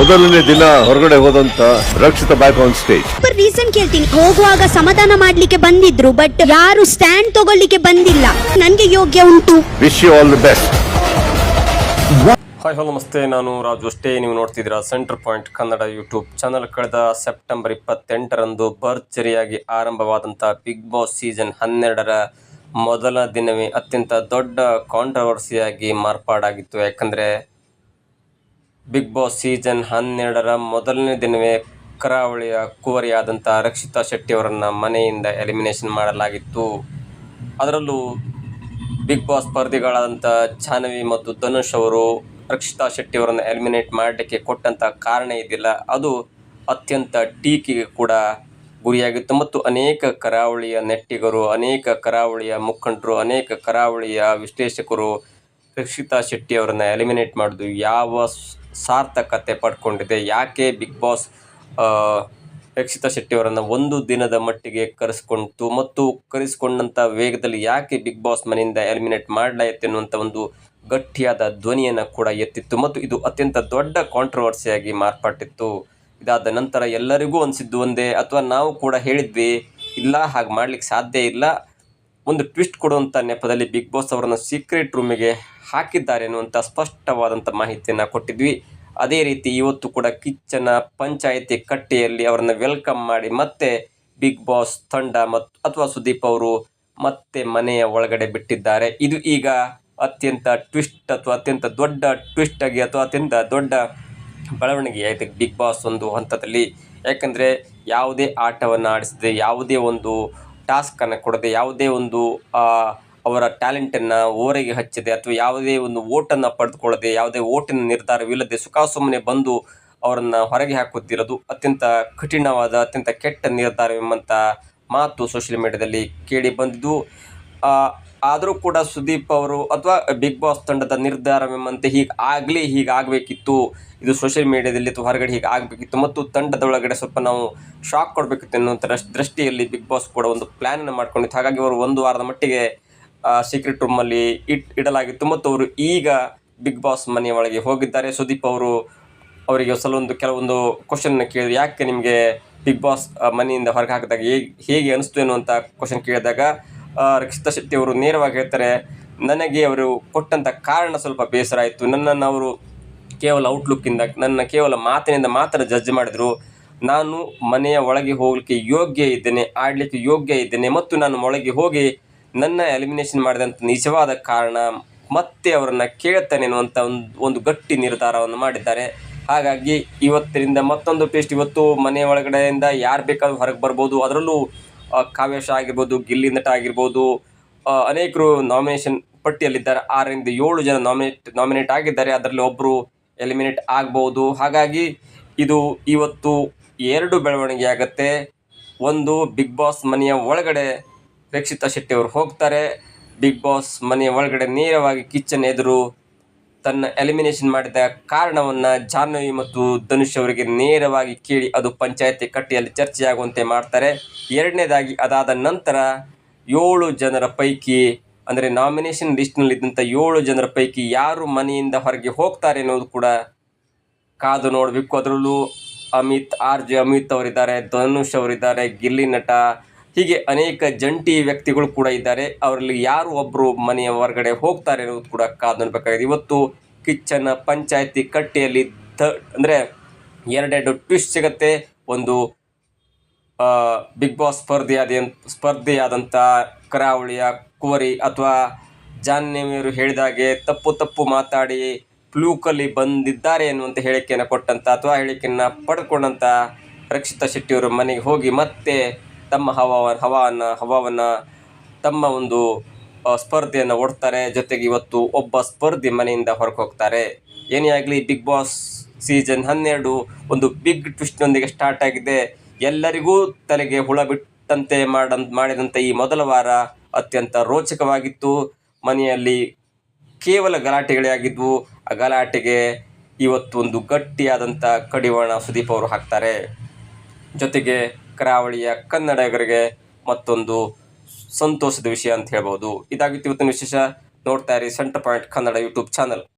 ಮೊದಲನೇ ದಿನ ಹೊರಗಡೆ ಹೋದಂತ Rakshita back on stage reason ಕೇಳ್ತೀನಿ. ಹೋಗುವಾಗ ಸಮಾಧಾನ ಮಾಡ್ಲಿಕ್ಕೆ ಬಂದಿದ್ರು ಬಟ್ ಯಾರು ಸ್ಟ್ಯಾಂಡ್ ತಗೊಳ್ಳಿಕ್ಕೆ ಬಂದಿಲ್ಲ. ನನ್ಗೆ ಯೋಗ್ಯ ಉಂಟು. Wish you all the best hi hello ನಮಸ್ತೆ. ನಾನು ರಾಜು ಅಷ್ಟೇ. ನೀವು ನೋಡ್ತಿದ್ದೀರಾ center point Kannada YouTube channel ಕಳೆದ ಸೆಪ್ಟೆಂಬರ್ ಇಪ್ಪತ್ತೆಂಟರಂದು ಭರ್ಜರಿಯಾಗಿ ಆರಂಭವಾದಂಥ ಬಿಗ್ ಬಾಸ್ ಸೀಸನ್ ಹನ್ನೆರಡರ ಮೊದಲ ದಿನವೇ ಅತ್ಯಂತ ದೊಡ್ಡ ಕಾಂಟ್ರವರ್ಸಿಯಾಗಿ ಮಾರ್ಪಾಡಾಗಿತ್ತು. ಯಾಕಂದರೆ ಬಿಗ್ ಬಾಸ್ ಸೀಸನ್ ಹನ್ನೆರಡರ ಮೊದಲನೇ ದಿನವೇ ಕರಾವಳಿಯ ಕುವರಿಯಾದಂಥ ರಕ್ಷಿತಾ ಶೆಟ್ಟಿ ಅವರನ್ನು ಮನೆಯಿಂದ ಎಲಿಮಿನೇಷನ್ ಮಾಡಲಾಗಿತ್ತು. ಅದರಲ್ಲೂ ಬಿಗ್ ಬಾಸ್ ಸ್ಪರ್ಧಿಗಳಾದಂಥ ಜಾಹ್ನವಿ ಮತ್ತು ಧನುಷ್ ಅವರು ರಕ್ಷಿತಾ ಶೆಟ್ಟಿ ಅವರನ್ನು ಎಲಿಮಿನೇಟ್ ಮಾಡಲಿಕ್ಕೆ ಕೊಟ್ಟಂಥ ಕಾರಣ ಇದಿಲ್ಲ ಅದು ಅತ್ಯಂತ ಟೀಕೆಗೆ ಕೂಡ ಗುರಿಯಾಗಿತ್ತು. ಮತ್ತು ಅನೇಕ ಕರಾವಳಿಯ ನೆಟ್ಟಿಗರು, ಅನೇಕ ಕರಾವಳಿಯ ಮುಖಂಡರು, ಅನೇಕ ಕರಾವಳಿಯ ವಿಶ್ಲೇಷಕರು ರಕ್ಷಿತಾ ಶೆಟ್ಟಿ ಅವರನ್ನು ಎಲಿಮಿನೇಟ್ ಮಾಡೋದು ಯಾವ ಸಾರ್ಥಕತೆ ಪಡ್ಕೊಂಡಿದೆ. ಯಾಕೆ ಬಿಗ್ ಬಾಸ್ ರಕ್ಷಿತ ಶೆಟ್ಟಿಯವರನ್ನು ಒಂದು ದಿನದ ಮಟ್ಟಿಗೆ ಕರೆಸ್ಕೊಂತು ಮತ್ತು ಕರೆಸಿಕೊಂಡಂಥ ವೇಗದಲ್ಲಿ ಯಾಕೆ ಬಿಗ್ ಬಾಸ್ ಮನೆಯಿಂದ ಎಲಿಮಿನೇಟ್ ಮಾಡಲಾಯಿತು ಎನ್ನುವಂಥ ಒಂದು ಗಟ್ಟಿಯಾದ ಧ್ವನಿಯನ್ನು ಕೂಡ ಎತ್ತಿತ್ತು ಮತ್ತು ಇದು ಅತ್ಯಂತ ದೊಡ್ಡ ಕಾಂಟ್ರವರ್ಸಿಯಾಗಿ ಮಾರ್ಪಟ್ಟಿತ್ತು. ಇದಾದ ನಂತರ ಎಲ್ಲರಿಗೂ ಅನಿಸಿದ್ದು ಒಂದೇ, ಅಥವಾ ನಾವು ಕೂಡ ಹೇಳಿದ್ವಿ, ಇಲ್ಲ, ಹಾಗೆ ಮಾಡ್ಲಿಕ್ಕೆ ಸಾಧ್ಯ ಇಲ್ಲ. ಒಂದು ಟ್ವಿಸ್ಟ್ ಕೊಡುವಂಥ ನೆಪದಲ್ಲಿ ಬಿಗ್ ಬಾಸ್ ಅವರನ್ನು ಸೀಕ್ರೆಟ್ ರೂಮಿಗೆ ಹಾಕಿದ್ದಾರೆ ಅನ್ನುವಂಥ ಸ್ಪಷ್ಟವಾದಂಥ ಮಾಹಿತಿಯನ್ನು ಕೊಟ್ಟಿದ್ವಿ. ಅದೇ ರೀತಿ ಇವತ್ತು ಕೂಡ ಕಿಚ್ಚನ ಪಂಚಾಯಿತಿ ಕಟ್ಟೆಯಲ್ಲಿ ಅವರನ್ನು ವೆಲ್ಕಮ್ ಮಾಡಿ ಮತ್ತೆ ಬಿಗ್ ಬಾಸ್ ತಂಡ ಮತ್ತು ಅಥವಾ ಸುದೀಪ್ ಅವರು ಮತ್ತೆ ಮನೆಯ ಒಳಗಡೆ ಬಿಟ್ಟಿದ್ದಾರೆ. ಇದು ಈಗ ಅತ್ಯಂತ ಟ್ವಿಸ್ಟ್ ಅಥವಾ ಅತ್ಯಂತ ದೊಡ್ಡ ಟ್ವಿಸ್ಟ್ ಆಗಿ ಅಥವಾ ಅತ್ಯಂತ ದೊಡ್ಡ ಬೆಳವಣಿಗೆ ಆಯಿತು ಬಿಗ್ ಬಾಸ್ ಒಂದು ಹಂತದಲ್ಲಿ. ಯಾಕಂದರೆ ಯಾವುದೇ ಆಟವನ್ನು ಆಡಿಸದೆ, ಯಾವುದೇ ಒಂದು ಟಾಸ್ಕನ್ನು ಕೊಡದೆ, ಯಾವುದೇ ಒಂದು ಅವರ ಟ್ಯಾಲೆಂಟನ್ನು ಓರೆಗೆ ಹಚ್ಚದೆ ಅಥವಾ ಯಾವುದೇ ಒಂದು ಓಟನ್ನು ಪಡೆದುಕೊಳ್ಳದೆ, ಯಾವುದೇ ಓಟಿನ ನಿರ್ಧಾರವಿಲ್ಲದೆ ಸುಖಾಸುಮ್ಮನೆ ಬಂದು ಅವರನ್ನು ಹೊರಗೆ ಹಾಕುತ್ತಿರೋದು ಅತ್ಯಂತ ಕಠಿಣವಾದ, ಅತ್ಯಂತ ಕೆಟ್ಟ ನಿರ್ಧಾರವೆಂಬಂಥ ಮಾತು ಸೋಷಿಯಲ್ ಮೀಡಿಯಾದಲ್ಲಿ ಕೇಳಿ ಬಂದಿದ್ದು. ಆದರೂ ಕೂಡ ಸುದೀಪ್ ಅವರು ಅಥವಾ ಬಿಗ್ ಬಾಸ್ ತಂಡದ ನಿರ್ಧಾರವೆಂಬಂತೆ ಹೀಗೆ ಆಗಲಿ ಹೀಗೆ ಆಗಬೇಕಿತ್ತು. ಇದು ಸೋಷಿಯಲ್ ಮೀಡಿಯಾದಲ್ಲಿ ಅಥವಾ ಹೊರಗಡೆ ಹೀಗೆ ಆಗಬೇಕಿತ್ತು ಮತ್ತು ತಂಡದ ಒಳಗಡೆ ಸ್ವಲ್ಪ ನಾವು ಶಾಕ್ ಕೊಡಬೇಕಿತ್ತು ಎನ್ನುವಂಥ ದೃಷ್ಟಿಯಲ್ಲಿ ಬಿಗ್ ಬಾಸ್ ಕೂಡ ಒಂದು ಪ್ಲ್ಯಾನನ್ನು ಮಾಡ್ಕೊಂಡಿತ್ತು. ಹಾಗಾಗಿ ಅವರು ಒಂದು ವಾರದ ಮಟ್ಟಿಗೆ ಸೀಕ್ರೆಟ್ ರೂಮಲ್ಲಿ ಇಟ್ ಇಡಲಾಗಿತ್ತು ಮತ್ತು ಅವರು ಈಗ ಬಿಗ್ ಬಾಸ್ ಮನೆಯ ಒಳಗೆ ಹೋಗಿದ್ದಾರೆ. ಸುದೀಪ್ ಅವರು ಅವರಿಗೆ ಸಲೊಂದು ಕೆಲವೊಂದು ಕ್ವಶನ್ನ ಕೇಳಿದ್ರು. ಯಾಕೆ ನಿಮಗೆ ಬಿಗ್ ಬಾಸ್ ಮನೆಯಿಂದ ಹೊರಗೆ ಹಾಕಿದಾಗ ಹೇಗೆ ಹೇಗೆ ಅನಿಸ್ತು ಎನ್ನುವಂತ ಕ್ವಶನ್ ಕೇಳಿದಾಗ ರಕ್ಷಿತಾ ಶೆಟ್ಟಿ ಅವರು ನೇರವಾಗಿ ಹೇಳ್ತಾರೆ, ನನಗೆ ಅವರು ಕೊಟ್ಟಂಥ ಕಾರಣ ಸ್ವಲ್ಪ ಬೇಸರ ಆಯಿತು. ನನ್ನನ್ನು ಅವರು ಕೇವಲ ಔಟ್ಲುಕ್ಕಿಂದ ನನ್ನ ಕೇವಲ ಮಾತಿನಿಂದ ಮಾತ್ರ ಜಡ್ಜ್ ಮಾಡಿದರು. ನಾನು ಮನೆಯ ಒಳಗೆ ಹೋಗಲಿಕ್ಕೆ ಯೋಗ್ಯ ಇದ್ದೇನೆ, ಆಡಲಿಕ್ಕೆ ಯೋಗ್ಯ ಇದ್ದೇನೆ ಮತ್ತು ನಾನು ಒಳಗೆ ಹೋಗಿ ನನ್ನ ಎಲಿಮಿನೇಷನ್ ಮಾಡಿದಂಥ ನಿಜವಾದ ಕಾರಣ ಮತ್ತೆ ಅವರನ್ನು ಕೇಳ್ತಾನೆ ಅನ್ನುವಂಥ ಒಂದು ಒಂದು ಗಟ್ಟಿ ನಿರ್ಧಾರವನ್ನು ಮಾಡಿದ್ದಾರೆ. ಹಾಗಾಗಿ ಇವತ್ತಿನಿಂದ ಮತ್ತೊಂದು ಟೆಸ್ಟ್ ಇವತ್ತು ಮನೆ ಒಳಗಡೆಯಿಂದ ಯಾರು ಬೇಕಾದ್ರೂ ಹೊರಗೆ ಬರ್ಬೋದು, ಅದರಲ್ಲೂ ಕಾವ್ಯಶ ಆಗಿರ್ಬೋದು, ಗಿಲ್ಲಿ ನಟ ಆಗಿರ್ಬೋದು ಅನೇಕರು ನಾಮಿನೇಷನ್ ಪಟ್ಟಿಯಲ್ಲಿದ್ದಾರೆ. ಆರರಿಂದ ಏಳು ಜನ ನಾಮಿನೇಟ್ ನಾಮಿನೇಟ್ ಆಗಿದ್ದಾರೆ. ಅದರಲ್ಲಿ ಒಬ್ಬರು ಎಲಿಮಿನೇಟ್ ಆಗ್ಬೋದು. ಹಾಗಾಗಿ ಇದು ಇವತ್ತು ಎರಡು ಬೆಳವಣಿಗೆ ಆಗುತ್ತೆ. ಒಂದು ಬಿಗ್ ಬಾಸ್ ಮನೆಯ ಒಳಗಡೆ ರಕ್ಷಿತಾ ಶೆಟ್ಟಿಯವರು ಹೋಗ್ತಾರೆ. ಬಿಗ್ ಬಾಸ್ ಮನೆಯ ಒಳಗಡೆ ನೇರವಾಗಿ ಕಿಚನ್ ಎದುರು ತನ್ನ ಎಲಿಮಿನೇಷನ್ ಮಾಡಿದ ಕಾರಣವನ್ನು ಜಾಹ್ನವಿ ಮತ್ತು ಧನುಷ್ ಅವರಿಗೆ ನೇರವಾಗಿ ಕೇಳಿ ಅದು ಪಂಚಾಯತಿ ಕಟ್ಟೆಯಲ್ಲಿ ಚರ್ಚೆಯಾಗುವಂತೆ ಮಾಡ್ತಾರೆ. ಎರಡನೇದಾಗಿ ಅದಾದ ನಂತರ ಏಳು ಜನರ ಪೈಕಿ ಅಂದರೆ ನಾಮಿನೇಷನ್ ಲಿಸ್ಟ್ನಲ್ಲಿದ್ದಂಥ ಏಳು ಜನರ ಪೈಕಿ ಯಾರು ಮನೆಯಿಂದ ಹೊರಗೆ ಹೋಗ್ತಾರೆ ಅನ್ನೋದು ಕೂಡ ಕಾದು ನೋಡಬೇಕು. ಅದರಲ್ಲೂ ಅಮಿತ್, ಆರ್ ಜೆ ಅಮಿತ್ ಅವರಿದ್ದಾರೆ, ಧನುಷ್ ಅವರಿದ್ದಾರೆ, ಗಿಲ್ಲಿ ನಟ ಹೀಗೆ ಅನೇಕ ಜಂಟಿ ವ್ಯಕ್ತಿಗಳು ಕೂಡ ಇದ್ದಾರೆ. ಅವರಲ್ಲಿ ಯಾರು ಒಬ್ಬರು ಮನೆಯ ಹೊರಗಡೆ ಹೋಗ್ತಾರೆ ಅನ್ನೋದು ಕೂಡ ಕಾದು ಇವತ್ತು ಕಿಚ್ಚನ ಪಂಚಾಯಿತಿ ಕಟ್ಟೆಯಲ್ಲಿ ತ ಅಂದರೆ ಎರಡೆರಡು ಟ್ವಿಸ್ಟ್ ಸಿಗತ್ತೆ. ಒಂದು ಬಿಗ್ ಬಾಸ್ ಸ್ಪರ್ಧೆಯಾದ ಸ್ಪರ್ಧೆಯಾದಂಥ ಕರಾವಳಿಯ ಕುವರಿ ಅಥವಾ ಜಾಹ್ನವಿಯವರು ಹೇಳಿದಾಗೆ ತಪ್ಪು ತಪ್ಪು ಮಾತಾಡಿ ಫ್ಲೂಕಲ್ಲಿ ಬಂದಿದ್ದಾರೆ ಎನ್ನುವಂಥ ಹೇಳಿಕೆಯನ್ನು ಕೊಟ್ಟಂಥ ಅಥವಾ ಹೇಳಿಕೆಯನ್ನು ಪಡೆದುಕೊಂಡಂಥ ರಕ್ಷಿತಾ ಶೆಟ್ಟಿಯವರು ಮನೆಗೆ ಹೋಗಿ ಮತ್ತೆ ತಮ್ಮ ಹವಾ, ಹವಾವನ್ನು ಹವಾವನ್ನು ತಮ್ಮ ಒಂದು ಸ್ಪರ್ಧೆಯನ್ನು ಓಡ್ತಾರೆ ಜೊತೆಗೆ ಇವತ್ತು ಒಬ್ಬ ಸ್ಪರ್ಧಿ ಮನೆಯಿಂದ ಹೊರಗೆ ಹೋಗ್ತಾರೆ ಏನೇ ಆಗಲಿ, ಬಿಗ್ ಬಾಸ್ ಸೀಸನ್ ಹನ್ನೆರಡು ಒಂದು ಬಿಗ್ ಟ್ವಿಸ್ಟ್ನೊಂದಿಗೆ ಸ್ಟಾರ್ಟ್ ಆಗಿದೆ. ಎಲ್ಲರಿಗೂ ತಲೆಗೆ ಹುಳ ಬಿಟ್ಟಂತೆ ಮಾಡ ಮಾಡಿದಂಥ ಈ ಮೊದಲ ವಾರ ಅತ್ಯಂತ ರೋಚಕವಾಗಿತ್ತು. ಮನೆಯಲ್ಲಿ ಕೇವಲ ಗಲಾಟೆಗಳೇ ಆಗಿದ್ವು. ಆ ಗಲಾಟೆಗೆ ಇವತ್ತು ಒಂದು ಗಟ್ಟಿಯಾದಂಥ ಕಡಿವಾಣ ಸುದೀಪ್ ಅವರು ಹಾಕ್ತಾರೆ. ಜೊತೆಗೆ ಕರಾವಳಿಯ ಕನ್ನಡಿಗರಿಗೆ ಮತ್ತೊಂದು ಸಂತೋಷದ ವಿಷಯ ಅಂತ ಹೇಳ್ಬೋದು ಇದಾಗಿತ್ತು ಇವತ್ತಿನ ವಿಶೇಷ. ನೋಡ್ತಾ ಇರಿ centre point Kannada YouTube channel.